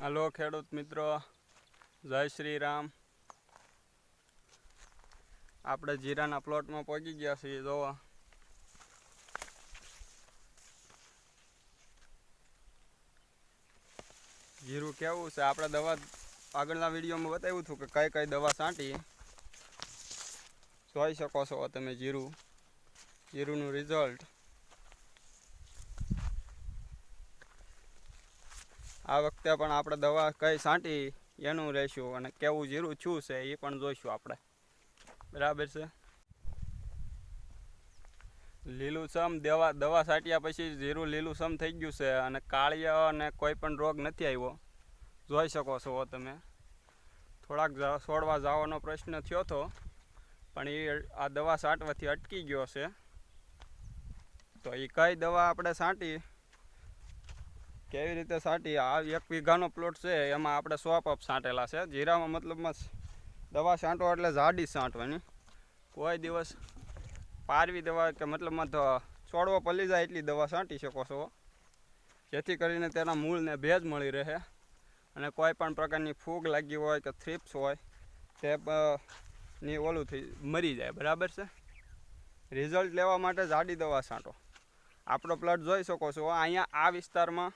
Hello ખેડૂત મિત્રો, જય શ્રી રામ. આપણે જીરાના પ્લોટમાં પહોંચી ગયા છીએ, જોવા. જીરું કેવું છે? આપણે દવા આગળના વિડીયોમાં બતાવ્યું હતું કે કઈ કઈ દવા છાંટી જોઈ શકો છો તમે જીરું. જીરુંનું રિઝલ્ટ આ વખતે પણ આપણે દવા કઈ છાંટી એનું રહેશું અને કેવું જીરું છું છે એ પણ જોઈશું આપણે. બરાબર છે? લીલુંછમ દવા દવા છાંટ્યા પછી જીરું લીલુંછમ થઈ ગયું છે અને કાળિયા અને કોઈ પણ રોગ નથી આવ્યો. જોઈ શકો છો તમે. થોડાક છોડવા જવાનો પ્રશ્ન થયો હતો પણ એ આ દવા છાંટવાથી અટકી ગયો છે. તો એ કઈ દવા આપણે છાંટી? કેવી રીતે સાટી? આ એક વીઘાનો પ્લોટ છે, એમાં આપણે સો પપ સાંટેલા છે. જીરામાં મતલબમાં દવા છાંટો એટલે જાડી સાંટવાની કોઈ દિવસ પારવી દવા કે મતલબમાં છોડવો પલી જાય એટલી દવા છાંટી શકો છો. જેથી કરીને તેના મૂળને ભેજ મળી રહે. અને કોઈ પણ પ્રકારની ફૂગ લાગી હોય કે થ્રીપ્સ હોય, તે ની ઓલું થઈ, મરી જાય. બરાબર છે? રિઝલ્ટ લેવા માટે જાડી દવા છાંટો આપણો પ્લોટ જોઈ શકો છો. અહીંયા આ વિસ્તારમાં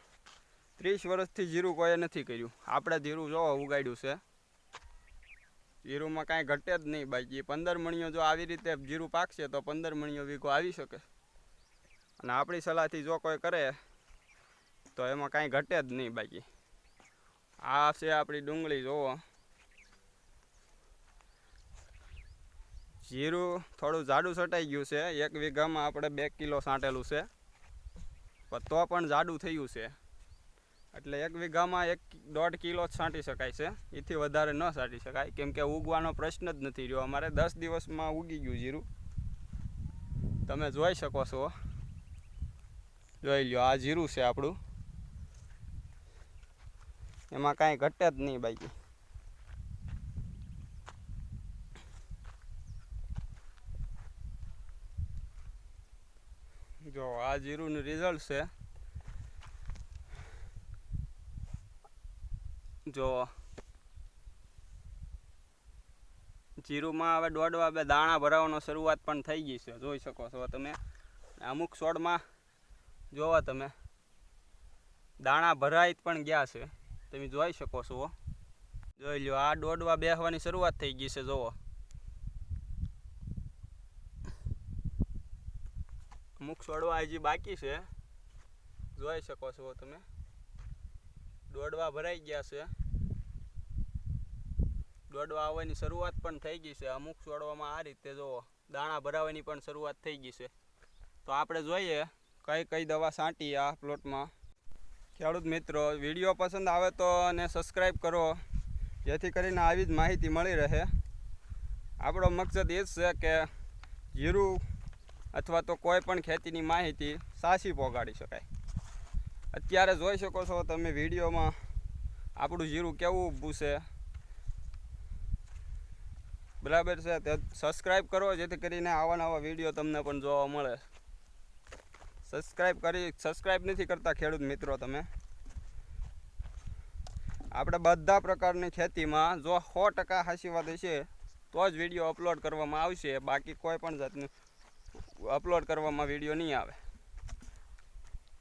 ત્રીસ વર્ષથી જીરું કોઈએ નથી કર્યું. આપણે જીરું જો ઉગાડ્યું છે, જીરુંમાં કાંઈ ઘટે જ નહીં બાકી પંદર મણીઓ જો આવી રીતે જીરું પાકશે તો પંદર મણીઓ વીઘો આવી શકે. અને આપણી સલાહથી જો કોઈ કરે, તો એમાં કાંઈ ઘટે જ નહીં બાકી આ છે આપણી ડુંગળી, જુઓ. જીરું થોડું જાડું છટાઈ ગયું છે. એક વીઘામાં આપણે બે કિલો છાંટેલું છે. તો પણ જાડું થયું છે. એટલે એક વીઘામાં એક દોઢ કિલો જ છાંટી શકાય છે. એથી વધારે ન છાંટી શકાય. કેમ કે ઉગવાનો પ્રશ્ન જ નથી રહ્યો. અમારે દસ દિવસમાં ઉગી ગયું જીરું. તમે જોઈ શકો છો. જોઈ લ્યો, આ જીરું છે આપણું. એમાં કાંઈ ઘટે જ નહીં બાકી. જો, આ જીરુંનું રિઝલ્ટ છે. જો જીરુંમાં હવે દોડવા બે દાણા ભરાવાનો શરૂઆત પણ થઈ ગઈ છે, જોઈ શકો છો તમે. અમુક છોડમાં જોવો તમે, દાણા ભરાઈ પણ ગયા છે. તમે જોઈ શકો છો જોઈ લો આ દોડવા બેસવાની શરૂઆત થઈ ગઈ છે, જોવો. અમુક છોડવા હજી બાકી છે. જોઈ શકો છો તમે. દોડવા ભરાઈ ગયા છે. દોડવા આવવાની શરૂઆત પણ થઈ ગઈ છે. અમુક છોડવામાં આ રીતે જો દાણા ભરાવાની પણ શરૂઆત થઈ ગઈ છે. તો આપણે જોઈએ કઈ કઈ દવા છાંટી આ પ્લોટમાં. ખેડૂત મિત્રો, વીડિયો પસંદ આવે તો અને સબસ્ક્રાઈબ કરો. જેથી કરીને આવી જ માહિતી મળી રહે. આપણો મકસદ એ જ છે કે જીરું અથવા તો કોઈ પણ ખેતીની માહિતી સાચી પહોંચાડી શકાય. અત્યારે જોઈ શકો છો તમે વિડીયોમાં આપણું જીરું કેવું ઊભું બરાબર છે, તે સબસ્ક્રાઈબ કરો જેથી કરીને આવા નવા વીડિયો તમને પણ જોવા મળે. સબસ્ક્રાઈબ કરી સબસ્ક્રાઈબ નથી કરતા ખેડૂત મિત્રો તમે. આપણે બધા પ્રકારની ખેતીમાં જો સો ટકા હાસી વાત હશે, તો જ વીડિયો અપલોડ કરવામાં આવશે. બાકી કોઈ પણ જાતનું અપલોડ કરવામાં વીડિયો નહીં આવે.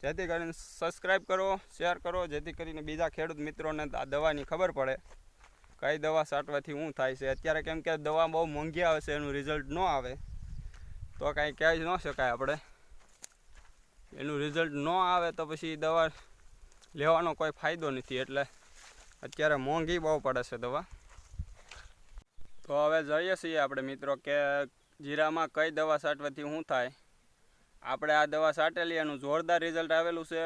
જેથી કરીને સબસ્ક્રાઈબ કરો શેર કરો, જેથી કરીને બીજા ખેડૂત મિત્રોને દવાની ખબર પડે. કઈ દવા છાંટવાથી શું થાય છે? અત્યારે કેમ કે દવા બહુ મોંઘી આવે છે, એનું રિઝલ્ટ ન આવે. તો કાંઈ કહી જ ન શકાય આપણે. એનું રિઝલ્ટ ન આવે તો પછી દવા લેવાનો કોઈ ફાયદો નથી, એટલે અત્યારે મોંઘી બહુ પડે છે દવા. તો હવે જોઈએ છીએ આપણે મિત્રો કે જીરામાં કઈ દવા છાંટવાથી શું થાય. આપણે આ દવા છાંટેલી એનું જોરદાર રિઝલ્ટ આવેલું છે.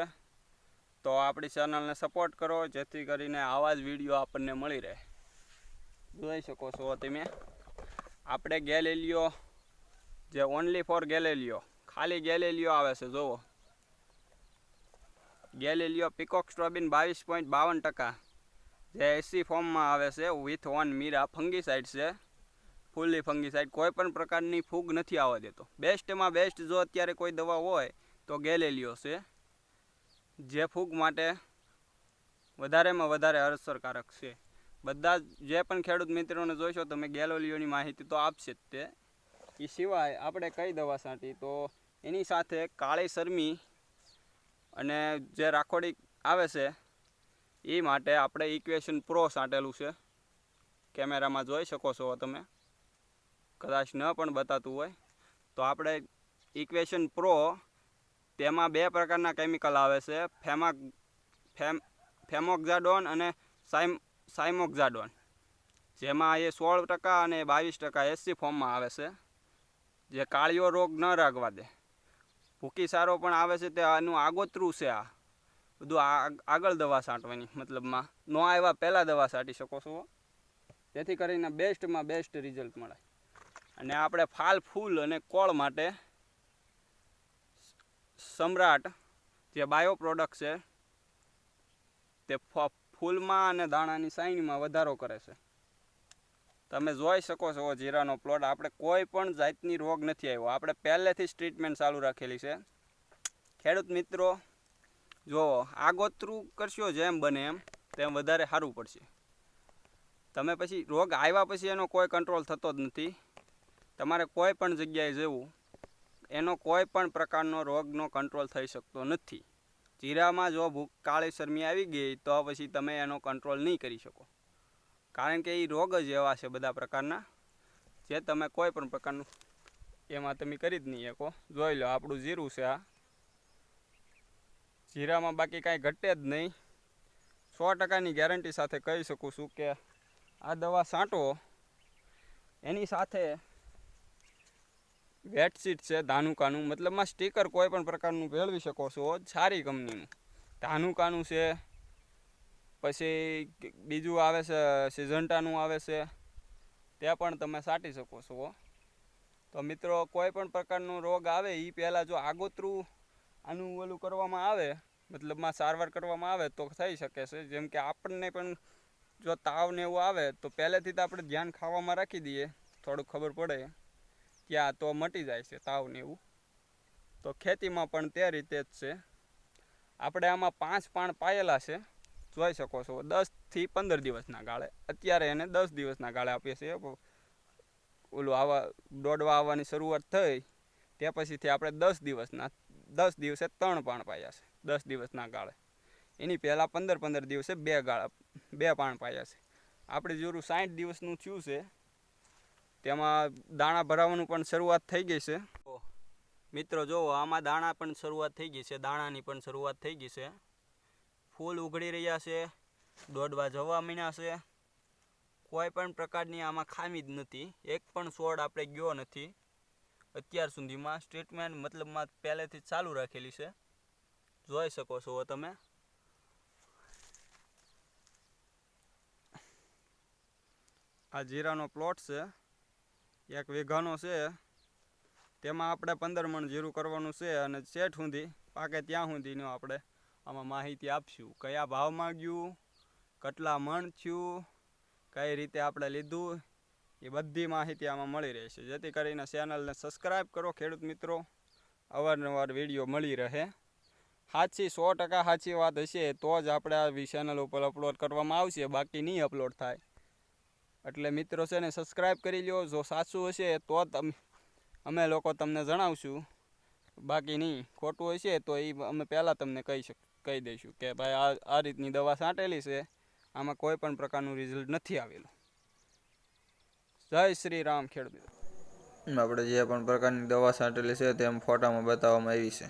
તો આપણી ચેનલને સપોર્ટ કરો, જેથી કરીને આવા જ વીડિયો આપણને મળી રહે. જોઈ શકો છો તમે. આપણે ગેલેલિયો જે ઓનલી ફોર ગેલેલિયો, ખાલી ગેલેલિયો આવે છે જુઓ ગેલેલિયો પિકોક સ્ટ્રોબિન બાવીસ પોઈન્ટ બાવન ટકા. જે એસી ફોર્મમાં આવે છે વિથ ઓન મીરા ફંગીસાઇડ છે. ફૂલ્લી ફંગીસાઇડ કોઈ પણ પ્રકારની ફૂગ નથી આવવા દેતો. બેસ્ટમાં બેસ્ટ જો અત્યારે કોઈ દવા હોય, તો ગેલેલિયો છે. જે ફૂગ માટે વધારેમાં વધારે અસરકારક છે. બધા જ પણ ખેડૂત મિત્રોને જોઈશો, તમે ગેલોલિયોની માહિતી તો આપશે જ તે. એ સિવાય આપણે કઈ દવા છાંટી? તો એની સાથે કાળી શરમી અને જે રાખોડી આવે છે, એ માટે આપણે ઇક્વેશન પ્રો છાંટેલું છે. કેમેરામાં જોઈ શકો છો તમે. કદાચ ન પણ બતાતું હોય. તો આપણે ઇક્વેશન પ્રો તેમાં બે પ્રકારના કેમિકલ આવે છે. ફેમા ફેમ ફેમોક્ઝાડોન અને સાઇમ સાઇમોક્ઝાડોન જેમાં એ સોળ ટકા અને બાવીસ ટકા એસી ફોર્મમાં આવે છે. જે કાળિયો રોગ ન રાખવા દે. ભૂકી સારો પણ આવે છે તે આનું આગોતરું છે આ. બધું આગળ દવા છાંટવાની, મતલબમાં ન આવ્યા પહેલાં દવા છાંટી શકો છો. જેથી કરીને બેસ્ટમાં બેસ્ટ રિઝલ્ટ મળે. અને આપણે ફાલ ફૂલ અને કોળ માટે સમ્રાટ જે બાયો પ્રોડક્ટ છે તે ફૂલમાં અને દાણાની સાઈનમાં વધારો કરે છે. તમે જોઈ શકો છો જીરાનો પ્લોટ આપણે કોઈ પણ જાતની રોગ નથી આવ્યો. આપણે પહેલેથી જ ટ્રીટમેન્ટ ચાલુ રાખેલી છે. ખેડૂત મિત્રો, જો આગોતરું કરશો જેમ બને એમ, તેમ વધારે સારું પડશે. તમે પછી રોગ આવ્યા પછી એનો કોઈ કંટ્રોલ થતો જ નથી. તમારે કોઈ પણ જગ્યાએ જવું, એનો કોઈ પણ પ્રકારનો રોગનો કંટ્રોલ થઈ શકતો નથી. જીરામાં જો ભૂખ કાળી શરમી આવી ગઈ, તો પછી તમે એનો કંટ્રોલ નહીં કરી શકો. કારણ કે એ રોગ જ એવા છે બધા પ્રકારના, જે તમે કોઈ પણ પ્રકારનું, એમાં તમે કરી જ નહીં શકો. જોઈ લો, આપણું જીરું છે આ. જીરામાં બાકી કાંઈ ઘટે જ નહીં. સો ટકાની ગેરંટી સાથે કહી શકું છું કે આ દવા છાંટો એની સાથે વેટશીટ છે, ધાનુકાનું. મતલબમાં સ્ટીકર કોઈ પણ પ્રકારનું ભેળવી શકો છો સારી કંપનીનું. ધાનુકાનું છે, પછી બીજું આવે છે, સિઝન્ટાનું આવે છે તે પણ તમે સાટી શકો છો તો મિત્રો, કોઈ પણ પ્રકારનો રોગ આવે એ પહેલાં જો આગોતરું આનું ઓલું કરવામાં આવે મતલબમાં સારવાર કરવામાં આવે, તો થઈ શકે છે. જેમ કે આપણને પણ જો તાવ ને એવું આવે, તો પહેલેથી તો આપણે ધ્યાન ખાવામાં રાખી દઈએ, થોડુંક ખબર પડે. ત્યાં તો મટી જાય છે તાવ ને એવું. તો ખેતીમાં પણ તે રીતે જ છે. આપણે આમાં પાંચ પાણ પાયેલા છે. જોઈ શકો છો દસથી પંદર દિવસના ગાળે. અત્યારે એને દસ દિવસના ગાળે આપીએ છીએ. ઓલું આવા, દોડવા આવવાની શરૂઆત થઈ તે પછીથી આપણે દસ દિવસના, દસ દિવસે ત્રણ પાણ પાયા છે, દસ દિવસના ગાળે. એની પહેલાં પંદર પંદર દિવસે બે ગાળા, બે પાણ પાયા છે. આપણે જોરું સાઠ દિવસનું થયું છે. તેમાં દાણા ભરાવાનું પણ શરૂઆત થઈ ગઈ છે. મિત્રો જુઓ આમાં દાણા પણ શરૂઆત થઈ ગઈ છે, દાણાની પણ શરૂઆત થઈ ગઈ છે. ફૂલ ઉઘડી રહ્યા છે, દોડવા જવા મીણ્યા છે. કોઈ પણ પ્રકારની આમાં ખામી જ નથી, એક પણ છોડ આપણે ગયો નથી. અત્યાર સુધીમાં સ્ટેટમેન્ટ મતલબમાં પહેલેથી ચાલુ રાખેલી છે. જોઈ શકો છો તમે. આ જીરાનો પ્લોટ છે. એક વીઘાનો છે. તેમાં આપણે પંદર મણ જીરું કરવાનું છે અને શેઠ સુધી, પાકે ત્યાં સુધીનો આપણે આમાં માહિતી આપશું. કયા ભાવમાં ગયું, કેટલા મણ થયું, કઈ રીતે આપણે લીધું, એ બધી માહિતી આમાં મળી રહેશે. જેથી કરીને ચેનલને સબસ્ક્રાઈબ કરો ખેડૂત મિત્રો. અવારનવાર વીડિયો મળી રહે. સાચી સો ટકા સાચી વાત હશે, તો જ આપણે આ ચેનલ ઉપર અપલોડ કરવામાં આવશે. બાકી નહીં અપલોડ થાય. એટલે મિત્રો છે ને સબસ્ક્રાઈબ કરી લ્યો. જો સાચું હશે તો તમે અમે લોકો તમને જણાવશું. બાકી નહીં, ખોટું હશે તો એ અમે પહેલાં તમને કહી શક, કહી દઈશું કે ભાઈ આ આ રીતની દવા છાંટેલી છે. આમાં કોઈ પણ પ્રકારનું રિઝલ્ટ નથી આવેલું. જય શ્રી રામ ખેડૂત આપણે જે પણ પ્રકારની દવા છાંટેલી છે તેમ ફોટામાં બતાવવામાં આવી છે.